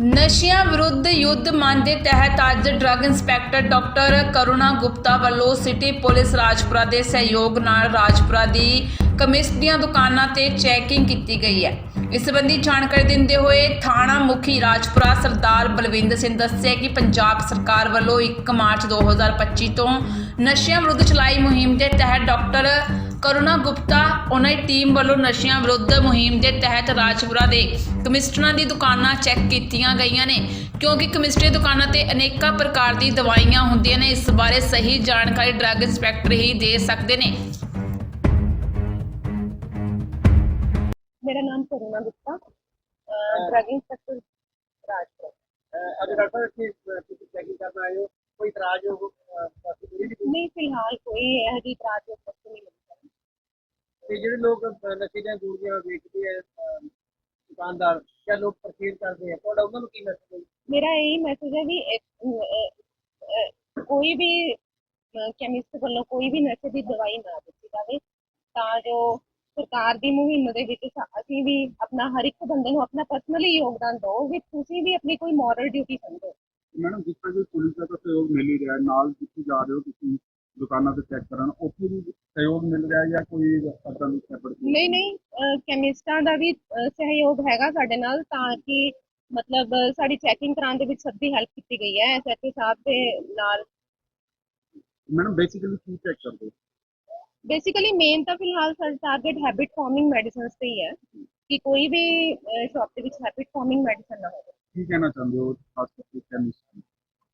ਨਸ਼ਿਆਂ ਵਿਰੁੱਧ ਯੁੱਧ ਮੰਨ ਦੇ ਤਹਿਤ ਅੱਜ drug inspector doctor Karuna Gupta ਵੱਲੋਂ ਸਿਟੀ ਪੁਲਿਸ ਰਾਜਪੁਰਾ ਦੇ ਸਹਿਯੋਗ ਨਾਲ ਰਾਜਪੁਰਾ ਦੀ ਕਮਿਸਟ ਦੀਆਂ ਦੁਕਾਨਾਂ ਤੇ ਚੈਕਿੰਗ ਕੀਤੀ ਗਈ ਹੈ। ਇਸ ਸੰਬੰਧੀ ਜਾਣਕਾਰੀ ਦਿੰਦੇ ਹੋਏ ਥਾਣਾ ਮੁਖੀ ਰਾਜਪੁਰਾ ਸਰਦਾਰ ਬਲਵਿੰਦਰ ਸਿੰਘ ਦੱਸਿਆ ਕਿ ਪੰਜਾਬ ਸਰਕਾਰ ਵੱਲੋਂ 1 ਮਾਰਚ 2025 ਤੋਂ ਨਸ਼ਿਆਂ ਵਿਰੁੱਧ ਚਲਾਈ ਮੁਹਿੰਮ ਦੇ ਤਹਿਤ ਡਾਕਟਰ ਕਰੁਣਾ ਗੁਪਤਾ ਉਹਨਾਂ ਦੀ ਟੀਮ ਵੱਲੋਂ ਨਸ਼ਿਆਂ ਵਿਰੁੱਧ ਮੁਹਿੰਮ ਦੇ ਤਹਿਤ ਰਾਜਪੁਰਾ ਦੇ ਕਮਿਸਟਰਾਂ ਦੀ ਦੁਕਾਨਾਂ ਚੈੱਕ ਕੀਤੀਆਂ ਗਈਆਂ ਨੇ। ਕਿਉਂਕਿ ਕਮਿਸਟਰੀ ਦੁਕਾਨਾਂ ਤੇ ਅਨੇਕਾਂ ਪ੍ਰਕਾਰ ਦੀ ਦਵਾਈਆਂ ਹੁੰਦੀਆਂ ਨੇ ਇਸ ਬਾਰੇ ਸਹੀ ਜਾਣਕਾਰੀ ਡਰੱਗ ਇੰਸਪੈਕਟਰ ਹੀ ਦੇ ਸਕਦੇ ਨੇ। ਮੇਰਾ ਨਾਮ ਕਰੁਣਾ ਗੁਪਤਾ ਡਰੱਗ ਇੰਸਪੈਕਟਰ ਰਾਜਪੁਰਾ। ਅਹ ਅੱਜ ਡਾਕਟਰ ਜੀ ਤੁਸੀਂ ਚੈਕਿੰਗ ਕਰਨ ਆਏ ਹੋ? ਕੋਈ ਇਤਰਾਜ਼ ਹੋ ਅਹ, ਬਾਕੀ ਕੋਈ? ਵੀ- ਨਹੀਂ ਫਿਲਹਾਲ ਕੋਈ ਇਹੋ ਜਿਹੀ ਇਤਰਾਜ਼ ਤੇ ਜਿਹੜੇ ਲੋਕ ਨਸ਼ੇ ਦੀਆਂ ਗੋਲੀਆਂ ਵੇਚਦੇ ਆ ਅਹ, ਦੁਕਾਨਦਾਰ ਜਾਂ ਲੋਕ ਪਰਚੇਜ਼ ਕਰਦੇ ਆ ਤੁਹਾਡਾ ਉਹਨਾਂ ਨੂੰ ਕੀ ਮੈਸੇਜ ਹੈ? ਮੇਰਾ ਇਹੀ ਮੈਸੇਜ ਹੈ ਵੀ ਇੱਕ, ਅਹ, ਅਹ, ਕੋਈ ਵੀ ਕੈਮਿਸਟ ਵੱਲੋਂ ਕੋਈ ਵੀ ਨਸ਼ੇ ਦੀ ਦਵਾਈ ਨਾ ਦਿੱਤੀ ਜਾਵੇ ਤਾਂ ਜੋ ਸਰਕਾਰ ਦੀ ਮੁਹਿੰਮ ਦੇ ਵਿੱਚ ਸਾ- ਅਸੀਂ ਵੀ ਆਪਣਾ ਹਰ ਇੱਕ ਬੰਦੇ ਨੂੰ ਆਪਣਾ ਪਰਸਨਲੀ ਯੋਗਦਾਨ ਦਿਓ ਵੀ ਤੁਸੀਂ ਵੀ ਆਪਣੀ ਕੋਈ ਮੋਰਲ ਡਿਊਟੀ ਸਮਝੋ। ਮੈਡਮ ਜਿਸ ਤਰ੍ਹਾਂ ਕਿ ਪੁਲਿਸ ਦਾ ਤਾਂ ਸਹਿਯੋਗ ਮਿਲ ਹੀ ਰਿਹਾ ਹੈ, ਨਾਲ ਤੁਸੀਂ ਜਾ ਰਹੇ ਹੋ ਤੁਸੀਂ ਦੁਕਾਨਾਂ ਤੇ ਚੈੱਕ ਕਰਨ ਉੱਥੇ ਵੀ ਸਹਿਯੋਗ ਮਿਲ ਰਿਹਾ ਜਾਂ ਕੋਈ ਅਦਾਂ ਦੀ ਸੈਪਰੇਟ ਨਹੀਂ ਨਹੀਂ ਕੈਮਿਸਟਾਂ ਦਾ ਵੀ ਅਹ, ਸਹਿਯੋਗ ਹੈਗਾ ਸਾਡੇ ਨਾਲ ਤਾਂ ਕਿ ਮਤਲਬ ਅਹ, ਸਾਡੀ ਚੈਕਿੰਗ ਕਰਾਉਣ ਦੇ ਵਿੱਚ ਸਭ ਦੀ ਹੈਲਪ ਕੀਤੀ ਗਈ ਹੈ ਐਸਐਚਓ ਸਾਹਿਬ ਦੇ ਨਾਲ। ਮੈਡਮ ਬੇਸਿਕਲੀ ਕੀ ਚੈੱਕ ਕਰਦੇ ਹੋ? ਬੇਸਿਕਲੀ ਮੇਨ ਤਾਂ ਫਿਲਹਾਲ ਸਾਡਾ ਟਾਰਗੇਟ ਹੈਬਿਟ ਫਾਰਮਿੰਗ ਮੈਡੀਸਿਨਸ ਤੇ ਹੀ ਹੈ ਕਿ ਕੋਈ ਵੀ ਸ਼ਾਪ ਦੇ ਵਿੱਚ ਹੈਬਿਟ ਫਾਰਮਿੰਗ ਮੈਡੀਸਨ ਨਾ ਹੋਵੇ। ਕੀ ਕਹਿਣਾ ਚਾਹੁੰਦੇ ਹੋ ਖਾਸ ਕਰਕੇ ਕੈਮਿਸਟ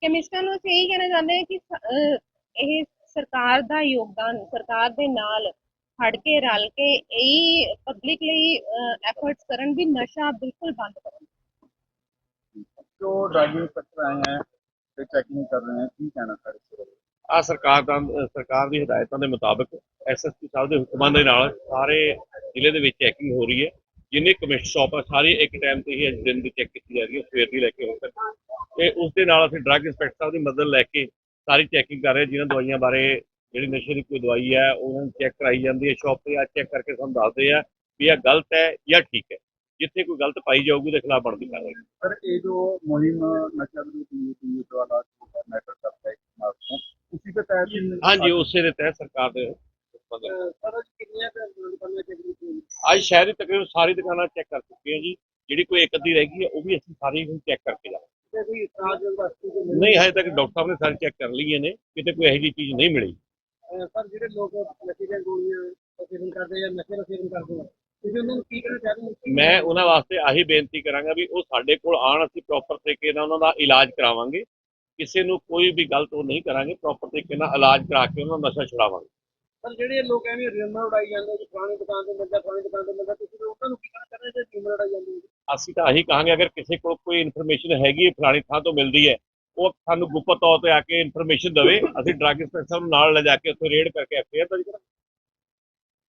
ਕੈਮਿਸਟਾਂ ਨੂੰ ਅਸੀਂ ਇਹੀ ਕਹਿਣਾ ਚਾਹੁੰਦੇ ਹਾਂ ਕਿ ਸ- ਅਹ, ਇਹ ਸਰਕਾਰ ਦਾ ਯੋਗਦਾਨ ਸਰਕਾਰ ਦੇ ਨਾਲ ਖੜ ਕੇ ਰਲ ਕੇ ਇਹੀ ਪਬਲਿਕ ਲਈ ਐਫਰਟਸ ਕਰਨ ਵੀ ਨਸ਼ਾ ਬਿਲਕੁਲ ਬੰਦ ਕਰਨ ਜੋ ਡਰਗ ਇੰਸਪੈਕਟਰ ਆਏ हैं ਤੇ ਚੈਕਿੰਗ ਕਰ ਰਹੇ हैं ਕੀ ਕਹਿਣਾ ਸਰ ਇਸ ਬਾਰੇ ਆ ਸਰਕਾਰ ਦਾ ਸਰਕਾਰ ਦੀ ਹਦਾਇਤਾਂ ਦੇ ਮੁਤਾਬਕ ਐਸਐਸਪੀ ਸਾਹਿਬ ਦੇ ਹੁਕਮਾਂ ਦੇ ਨਾਲ ਸਾਰੇ ਜ਼ਿਲ੍ਹੇ ਦੇ ਵਿੱਚ ਚੈਕਿੰਗ ਹੋ ਰਹੀ ਹੈ। ਜਿੰਨੇ ਕਮਿਸ਼ਨ ਸ਼ਾਪ ਆ ਸਾਰੀ ਇੱਕ ਟਾਈਮ ਤੇ ਹੀ ਅੱਜ ਦਿਨ ਦੀ ਚੈੱਕ ਕੀਤੀ ਜਾ ਰਹੀ ਹੈ ਸਵੇਰ ਦੀ ਲੈ ਕੇ ਹੁਣ ਤੱਕ। ਤੇ ਉਸ ਦੇ ਨਾਲ ਅਸੀਂ ਡਰੱਗ ਇੰਸਪੈਕਟਰ ਸਾਹਿਬ ਦੀ ਮਦਦ ਲੈ ਕੇ ਸਾਰੀ ਚੈਕਿੰਗ ਕਰ ਰਹੇ ਜਿਨ੍ਹਾਂ ਦਵਾਈਆਂ ਬਾਰੇ ਜਿਹੜੀ ਨਸ਼ੇ ਦੀ ਕੋਈ ਦਵਾਈ ਹੈ ਉਹਨਾਂ ਨੂੰ ਚੈੱਕ ਕਰਾਈ ਜਾਂਦੀ ਹੈ ਸ਼ਾਪ ਤੇ ਆ ਚੈੱਕ ਕਰਕੇ ਸਾਨੂੰ ਦੱਸਦੇ ਆ ਵੀ ਇਹ ਗਲਤ ਹੈ ਜਾਂ ਠੀਕ ਹੈ। ਜਿੱਥੇ ਕੋਈ ਗਲਤ ਪਾਈ ਜਾਊਗੀ ਉਹਦੇ ਖਿਲਾਫ ਬਣਦੀ ਕਾਰਵਾਈ। ਸਰ ਇਹ ਜੋ ਮੁਹਿੰਮ ਨਸ਼ਾ ਵਿਰੋਧੀ ਨੀਤੀ ਦੁਆਰਾ ਜੋ ਮੈਟਰ ਕਰਦਾ ਹੈ ਉਸੇ ਦੇ ਤਹਿਤ ਹਾਂਜੀ ਉਸੇ ਦੇ ਤਹਿਤ ਸਰਕਾਰ ਦੇ ਅੱਜ ਸ਼ਹਿਰ ਦੀ ਤਕਰੀਬਨ ਸਾਰੀ ਦੁਕਾਨਾਂ ਚੈੱਕ ਕਰ ਚੁੱਕੇ ਹਾਂ ਜੀ। ਜਿਹੜੀ ਕੋਈ ਇੱਕ ਅੱਧੀ ਰਹਿ ਗਈ ਹੈ ਉਹ ਵੀ ਅਸੀਂ ਸਾਰੀ ਹੁਣ ਚੈੱਕ ਕਰਕੇ ਜਾਵਾਂਗੇ। ਤੇ ਕੋਈ ਇਤਰਾਜ ਵਸਤੂ ਦੇ ਮਿਲੇ। ਨਹੀਂ ਹਜੇ ਤੱਕ ਡਾਕਟਰ ਸਾਹਿਬ ਨੇ ਸਾਰੀ ਚੈੱਕ ਕਰ ਲਈਏ ਨੇ ਕਿਤੇ ਕੋਈ ਇਹੋ ਜਿਹੀ ਚੀਜ਼ ਨਹੀਂ ਮਿਲੀ। ਸਰ ਜਿਹੜੇ ਲੋਕ ਨਸ਼ੇ ਦੀਆਂ ਗੋਲੀਆਂ ਦਾ ਸੇਵਨ ਕਰਦੇ ਆ ਨਸ਼ੇ ਦਾ ਸੇਵਨ ਕਰਦੇ ਆ ਤੁਸੀਂ ਉਹਨਾਂ ਨੂੰ ਕੀ ਕਹਿਣਾ ਚਾਹੁੰਦੇ ਹੋ ਮੈਂ ਉਹਨਾਂ ਵਾਸਤੇ ਆਹੀ ਬੇਨਤੀ ਕਰਾਂਗਾ ਵੀ ਉਹ ਸਾਡੇ ਕੋਲ ਆਣ ਅਸੀਂ ਪ੍ਰੋਪਰ ਤਰੀਕੇ ਨਾਲ ਉਹਨਾਂ ਦਾ ਇਲਾਜ ਕਰਾਵਾਂਗੇ। ਕਿਸੇ ਨੂੰ ਕੋਈ ਵੀ ਗਲਤ ਉਹ ਨਹੀਂ ਕਰਾਂਗੇ ਪ੍ਰੋਪਰ ਤਰੀਕੇ ਨਾਲ ਇਲਾਜ ਕਰਾ ਕੇ ਉਹਨਾਂ ਦਾ ਨਸ਼ਾ ਛੁਡਾਵਾਂਗੇ। ਪਰ ਜਿਹੜੇ ਲੋਕ ਐਵੇਂ ਰਿਮਰ ਉਡਾਈ ਜਾਂਦੇ ਫਲਾਣੀ ਦੁਕਾਨ ਤੇ ਮਿਲਦਾ ਫਲਾਣੀ ਦੁਕਾਨ ਤੇ ਮਿਲਦਾ ਤੁਸੀਂ ਉਹਨਾਂ ਨੂੰ ਕੀ ਕਹਿਣਾ ਚਾਹੁੰਦੇ ਜੇ ਰਿਮਰ ਉਡਾਈ ਜਾਂਦੇ ਹੋ? ਅਸੀਂ ਤਾਂ ਆਹੀ ਕਹਾਂਗੇ, ਅਗਰ ਕਿਸੇ ਕੋਲ ਕੋਈ ਇਨਫੋਰਮੇਸ਼ਨ ਹੈਗੀ ਹੈ, ਫਲਾਣੀ ਥਾਂ ਤੋਂ ਮਿਲਦੀ ਹੈ, ਉਹ ਸਾਨੂੰ ਗੁਪਤ ਤੌਰ ਤੇ ਆ ਕੇ ਇਨਫੋਰਮੇਸ਼ਨ ਦੇਵੇ, ਅਸੀਂ ਡਰੱਗ ਇੰਸਪੈਕਟਰ ਨੂੰ ਨਾਲ ਲੈ ਜਾ ਕੇ ਉੱਥੇ ਰੇਡ ਕਰਕੇ ਐਫਆਈਆਰ ਦਰਜ ਕਰਾਂਗੇ।